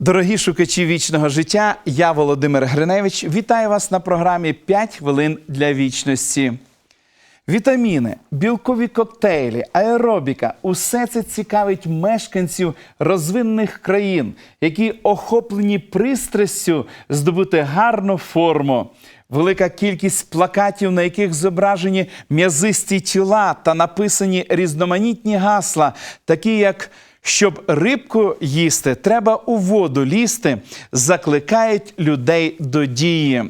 Дорогі шукачі вічного життя, я Володимир Гриневич. Вітаю вас на програмі «5 хвилин для вічності. Вітаміни, білкові коктейлі, аеробіка усе це цікавить мешканців розвинених країн, які охоплені пристрастю здобути гарну форму. Велика кількість плакатів, на яких зображені м'язисті тіла та написані різноманітні гасла, такі як щоб рибку їсти, треба у воду лізти, закликають людей до дії.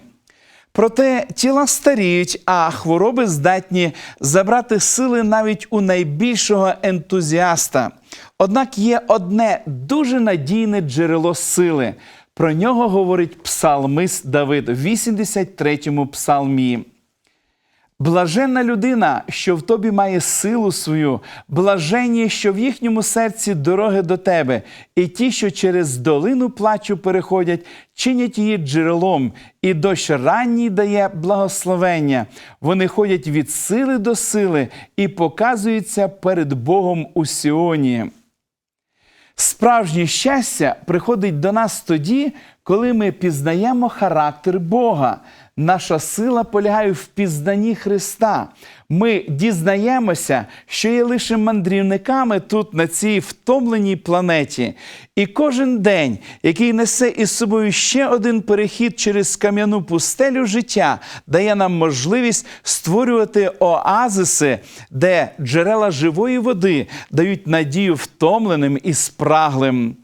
Проте тіла старіють, а хвороби здатні забрати сили навіть у найбільшого ентузіаста. Однак є одне дуже надійне джерело сили. Про нього говорить псалмист Давид в 83-му псалмі. Блаженна людина, що в тобі має силу свою, блаженні, що в їхньому серці дороги до тебе, і ті, що через долину плачу переходять, чинять її джерелом, і дощ ранній дає благословення. Вони ходять від сили до сили і показуються перед Богом у Сіоні. Справжнє щастя приходить до нас тоді, коли ми пізнаємо характер Бога. Наша сила полягає в пізнанні Христа. Ми дізнаємося, що є лише мандрівниками тут, на цій втомленій планеті. І кожен день, який несе із собою ще один перехід через кам'яну пустелю життя, дає нам можливість створювати оазиси, де джерела живої води дають надію втомленим і спраглим.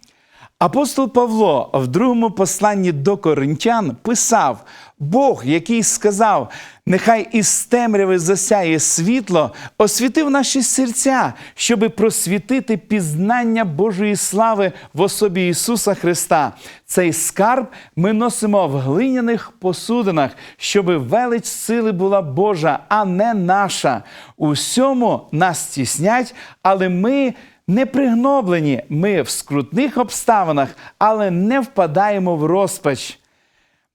Апостол Павло в другому посланні до коринтян писав: Бог, який сказав, нехай із темряви засяє світло, освітив наші серця, щоби просвітити пізнання Божої слави в особі Ісуса Христа. Цей скарб ми носимо в глиняних посудинах, щоби велич сили була Божа, а не наша. Усьому нас тіснять, але ми не пригноблені, ми в скрутних обставинах, але не впадаємо в розпач.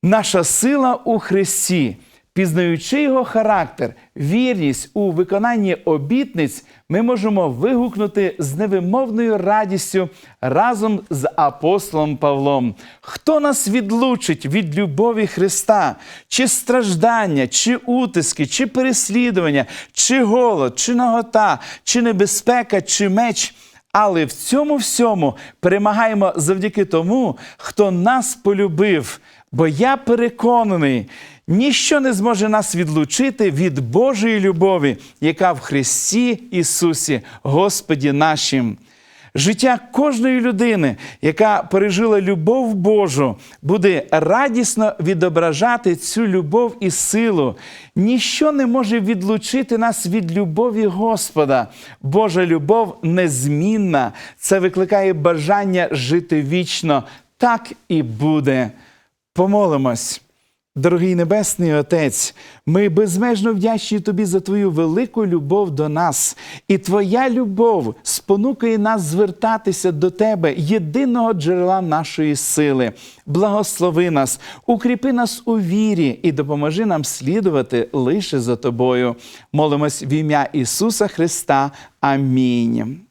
Наша сила у Христі, пізнаючи його характер, вірність у виконанні обітниць, ми можемо вигукнути з невимовною радістю разом з апостолом Павлом. Хто нас відлучить від любові Христа, чи страждання, чи утиски, чи переслідування, чи голод, чи нагота, чи небезпека, чи меч. Але в цьому всьому перемагаємо завдяки тому, хто нас полюбив. Бо я переконаний, ніщо не зможе нас відлучити від Божої любові, яка в Христі Ісусі, Господі нашим. Життя кожної людини, яка пережила любов Божу, буде радісно відображати цю любов і силу. Ніщо не може відлучити нас від любові Господа. Божа любов незмінна. Це викликає бажання жити вічно. Так і буде. Помолимось. Дорогий Небесний Отець, ми безмежно вдячні Тобі за Твою велику любов до нас. І Твоя любов спонукає нас звертатися до Тебе, єдиного джерела нашої сили. Благослови нас, укріпи нас у вірі і допоможи нам слідувати лише за Тобою. Молимось в ім'я Ісуса Христа. Амінь.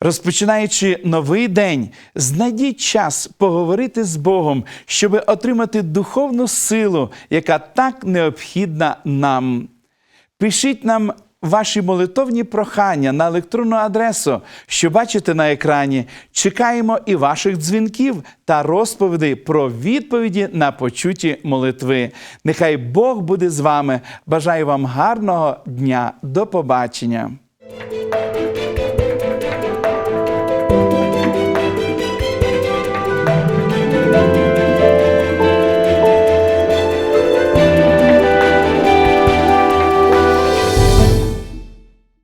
Розпочинаючи новий день, знайдіть час поговорити з Богом, щоб отримати духовну силу, яка так необхідна нам. Пишіть нам ваші молитовні прохання на електронну адресу, що бачите на екрані. Чекаємо і ваших дзвінків та розповідей про відповіді на почуті молитви. Нехай Бог буде з вами. Бажаю вам гарного дня. До побачення.